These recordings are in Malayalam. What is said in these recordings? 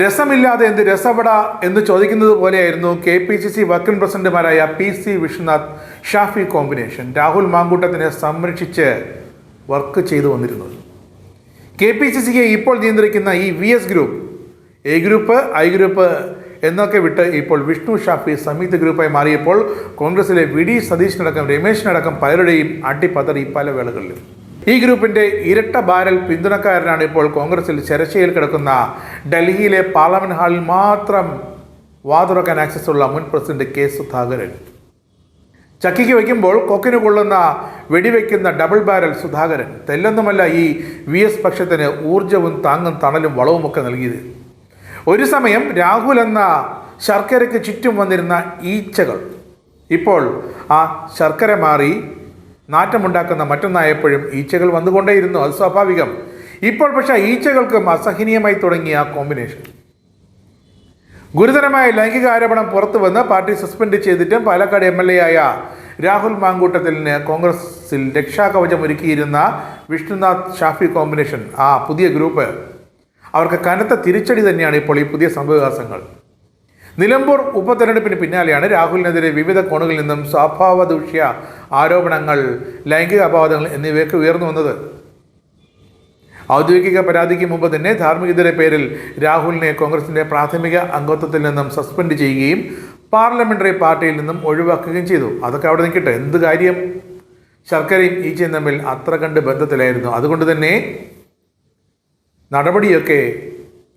രസമില്ലാതെ എന്ത് രസപട എന്ന് ചോദിക്കുന്നത് പോലെയായിരുന്നു K P C C working പ്രസിഡന്റുമാരായ P C Vishwanath Shafi combination. Rahul മാങ്കൂട്ടത്തിനെ സംരക്ഷിച്ച് വർക്ക് ചെയ്തു വന്നിരുന്നത്. കെ പി സി സിയെ ഇപ്പോൾ നിയന്ത്രിക്കുന്ന ഈ V S group A group I group എന്നൊക്കെ വിട്ട് ഇപ്പോൾ വിഷ്ണു ഷാഫി സംയുക്ത ഗ്രൂപ്പായി മാറിയപ്പോൾ കോൺഗ്രസിലെ വി ഡി സതീഷിനടക്കം രമേശിനടക്കം പലരുടെയും അടിപ്പതറി പല വേളകളിലും. ഈ ഗ്രൂപ്പിന്റെ ഇരട്ട ബാരൽ പിന്തുണക്കാരനാണ് ഇപ്പോൾ കോൺഗ്രസിൽ ചരച്ചയിൽ കിടക്കുന്ന ഡൽഹിയിലെ പാർലമെന്റ് ഹാളിൽ മാത്രം വാതുറക്കാൻ ആക്സസ് ഉള്ള മുൻ പ്രസിഡന്റ് കെ സുധാകരൻ. ചക്കിക്ക് വയ്ക്കുമ്പോൾ കൊക്കിന് കൊള്ളുന്ന വെടിവെക്കുന്ന ഡബിൾ ബാരൽ സുധാകരൻ. തെല്ലൊന്നുമല്ല ഈ വി എസ് പക്ഷത്തിന് ഊർജവും താങ്ങും തണലും വളവുമൊക്കെ നൽകിയത്. ഒരു സമയം രാഹുൽ എന്ന ശർക്കരയ്ക്ക് ചുറ്റും വന്നിരുന്ന ഈച്ചകൾ. ഇപ്പോൾ ആ ശർക്കര മാറി നാറ്റമുണ്ടാക്കുന്ന മറ്റൊന്നായപ്പോഴും ഈച്ചകൾ വന്നുകൊണ്ടേയിരുന്നു. അത് സ്വാഭാവികം. ഇപ്പോൾ പക്ഷേ ഈച്ചകൾക്കും അസഹനീയമായി തുടങ്ങിയ ആ കോമ്പിനേഷൻ ഗുരുതരമായ ലൈംഗിക ആരോപണം പുറത്തു വന്ന് പാർട്ടി സസ്പെൻഡ് ചെയ്തിട്ടും പാലക്കാട് എം എൽ എ ആയ രാഹുൽ മാങ്കൂട്ടത്തിലിന് കോൺഗ്രസിൽ രക്ഷാകവചം ഒരുക്കിയിരുന്ന വിഷ്ണുനാഥ് ഷാഫി കോമ്പിനേഷൻ ആ പുതിയ ഗ്രൂപ്പ് അവർക്ക് കനത്ത തിരിച്ചടി തന്നെയാണ് ഇപ്പോൾ ഈ പുതിയ സംഭവവികാസങ്ങൾ. നിലമ്പൂർ ഉപതെരഞ്ഞെടുപ്പിന് പിന്നാലെയാണ് രാഹുലിനെതിരെ വിവിധ കോണുകളിൽ നിന്നും സ്വഭാവദൂഷ്യ ആരോപണങ്ങൾ ലൈംഗിക അപവാദങ്ങൾ എന്നിവയൊക്കെ ഉയർന്നു വന്നത്. ഔദ്യോഗിക പരാതിക്ക് മുമ്പ് തന്നെ ധാർമ്മികതയുടെ പേരിൽ രാഹുലിനെ കോൺഗ്രസിന്റെ പ്രാഥമിക അംഗത്വത്തിൽ നിന്നും സസ്പെൻഡ് ചെയ്യുകയും പാർലമെന്ററി പാർട്ടിയിൽ നിന്നും ഒഴിവാക്കുകയും ചെയ്തു. അതൊക്കെ അവിടെ നിൽക്കട്ടെ. എന്ത് കാര്യം? ശർക്കരയും ഈച്ചയും തമ്മിൽ അത്ര കണ്ട് ബന്ധത്തിലായിരുന്നു. അതുകൊണ്ട് തന്നെ നടപടിയൊക്കെ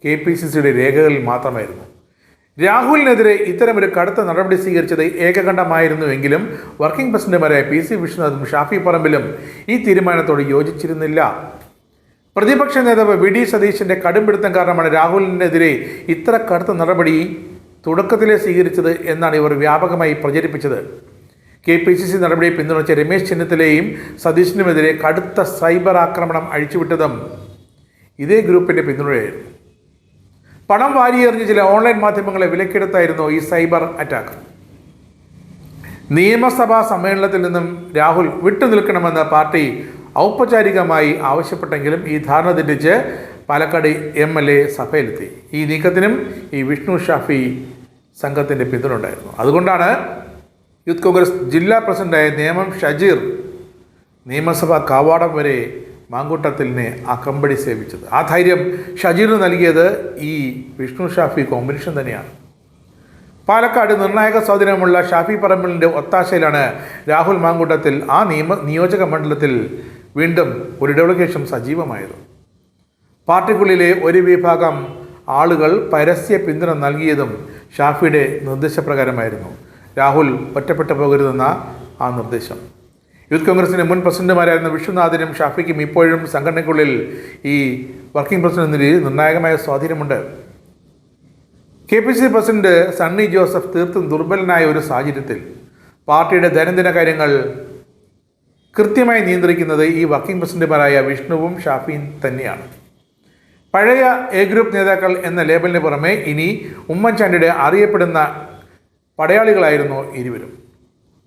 കെ പി സി സിയുടെ രേഖകളിൽ മാത്രമായിരുന്നു. രാഹുലിനെതിരെ ഇത്തരമൊരു കടുത്ത നടപടി സ്വീകരിച്ചത് ഏകകണ്ഠമായിരുന്നുവെങ്കിലും വർക്കിംഗ് പ്രസിഡന്റുമാരായ പി സി വിഷ്ണുനാഥും ഷാഫി പറമ്പിലും ഈ തീരുമാനത്തോട് യോജിച്ചിരുന്നില്ല. പ്രതിപക്ഷ നേതാവ് വി ഡി സതീശന്റെ കടുംപിടുത്തം കാരണമാണ് രാഹുലിനെതിരെ ഇത്ര കടുത്ത നടപടി തുടക്കത്തിലെ സ്വീകരിച്ചത് എന്നാണ് ഇവർ വ്യാപകമായി പ്രചരിപ്പിച്ചത്. കെ പി സി സി നടപടിയെ പിന്തുണച്ച രമേശ് ചെന്നിത്തലയും സതീശിനുമെതിരെ കടുത്ത സൈബർ ആക്രമണം അഴിച്ചുവിട്ടതും ഇതേ ഗ്രൂപ്പിന്റെ പിന്തുണയായിരുന്നു. പണം വാരിയെറിഞ്ഞ് ചില ഓൺലൈൻ മാധ്യമങ്ങളെ വിലക്കെടുത്തായിരുന്നു ഈ സൈബർ അറ്റാക്ക്. നിയമസഭാ സമ്മേളനത്തിൽ നിന്നും രാഹുൽ വിട്ടുനിൽക്കണമെന്ന് പാർട്ടി ഔപചാരികമായി ആവശ്യപ്പെട്ടെങ്കിലും ഈ ധാരണ തെറ്റിച്ച് പാലക്കാട് എം എൽ എ സഭയിലെത്തി. ഈ നീക്കത്തിനും ഈ വിഷ്ണു ഷാഫി സംഘത്തിന്റെ പിന്തുണ ഉണ്ടായിരുന്നു അതുകൊണ്ടാണ് യൂത്ത് കോൺഗ്രസ് ജില്ലാ പ്രസിഡന്റായ നേമം ഷജീർ നിയമസഭാ കവാടം വരെ മാങ്കൂട്ടത്തിലിനെ അകമ്പടി സേവിച്ചത്. ആ ധൈര്യം ഷജീറിന് നൽകിയത് ഈ വിഷ്ണു ഷാഫി കോമ്പിനേഷൻ തന്നെയാണ്. പാലക്കാട് നിർണായക സ്വാധീനമുള്ള ഷാഫി പറമ്പലിന്റെ ഒത്താശയിലാണ് രാഹുൽ മാങ്കൂട്ടത്തിൽ ആ നിയമ നിയോജക മണ്ഡലത്തിൽ വീണ്ടും ഒരു ഡെവലഗേഷൻ സജീവമായത് പാർട്ടിക്കുള്ളിലെ ഒരു വിഭാഗം ആളുകൾ പരസ്യ പിന്തുണ നൽകിയതും ഷാഫിയുടെ നിർദ്ദേശപ്രകാരമായിരുന്നു. രാഹുൽ ഒറ്റപ്പെട്ടു പോകരുതെന്ന ആ നിർദ്ദേശം. യൂത്ത് കോൺഗ്രസിന്റെ മുൻ പ്രസിഡന്റുമാരായിരുന്ന വിശ്വനാഥിനും ഷാഫിക്കും ഇപ്പോഴും സംഘടനയ്ക്കുള്ളിൽ ഈ വർക്കിംഗ് പ്രസിഡന്റ് എന്ന രീതിയിൽ നിർണായകമായ സ്വാധീനമുണ്ട്. K P C president Sunny Joseph തീർത്തും ദുർബലനായ ഒരു സാഹചര്യത്തിൽ പാർട്ടിയുടെ ദൈനംദിന കാര്യങ്ങൾ കൃത്യമായി നിയന്ത്രിക്കുന്നത് ഈ വർക്കിംഗ് പ്രസിഡന്റുമാരായ വിഷ്ണുവും ഷാഫിയും തന്നെയാണ്. പഴയ എ ഗ്രൂപ്പ് നേതാക്കൾ എന്ന ലേബലിന് പുറമെ ഇനി ഉമ്മൻചാണ്ടിയുടെ അറിയപ്പെടുന്ന പടയാളികളായിരുന്നു ഇരുവരും.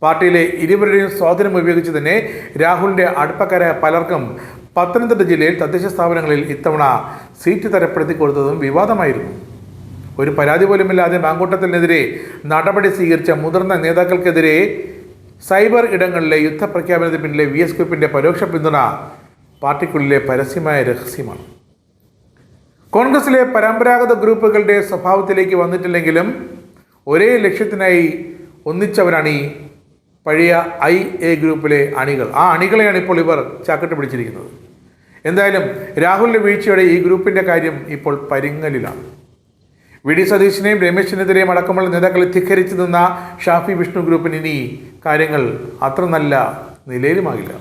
പാർട്ടിയിലെ ഇരുവരുടെയും സ്വാധീനം ഉപയോഗിച്ച് തന്നെ രാഹുലിന്റെ അടുപ്പക്കാരായ പലർക്കും പത്തനംതിട്ട ജില്ലയിൽ തദ്ദേശ സ്ഥാപനങ്ങളിൽ ഇത്തവണ സീറ്റ് തരപ്പെടുത്തി കൊടുത്തതും വിവാദമായിരുന്നു. ഒരു പരാതി പോലുമില്ലാതെ മാങ്കൂട്ടത്തിനെതിരെ നടപടി സ്വീകരിച്ച മുതിർന്ന നേതാക്കൾക്കെതിരെ സൈബർ ഇടങ്ങളിലെ യുദ്ധപ്രഖ്യാപനത്തിന് പിന്നിലെ വി എസ് ഗ്രൂപ്പിന്റെ പരോക്ഷ പിന്തുണ പാർട്ടിക്കുള്ളിലെ പരസ്യമായ രഹസ്യമാണ്. കോൺഗ്രസിലെ പരമ്പരാഗത ഗ്രൂപ്പുകളുടെ സ്വഭാവത്തിലേക്ക് വന്നിട്ടില്ലെങ്കിലും ഒരേ ലക്ഷ്യത്തിനായി ഒന്നിച്ചവരാണ് ഈ പഴയ ഐ എ ഗ്രൂപ്പിലെ അണികൾ. ആ അണികളെയാണ് ഇപ്പോൾ ഇവർ ചാക്കിട്ട് പിടിച്ചിരിക്കുന്നത്. എന്തായാലും രാഹുലിന്റെ വീഴ്ചയുടെ ഈ ഗ്രൂപ്പിന്റെ കാര്യം ഇപ്പോൾ പരിങ്ങലിലാണ്. വി ഡി സതീശിനെയും രമേശിനെതിരെയും അടക്കമുള്ള നേതാക്കളെ ധിക്കരിച്ചു നിന്ന ഷാഫി വിഷ്ണു ഗ്രൂപ്പിന് ഇനി കാര്യങ്ങൾ അത്ര നല്ല നിലയിലുമാകില്ല.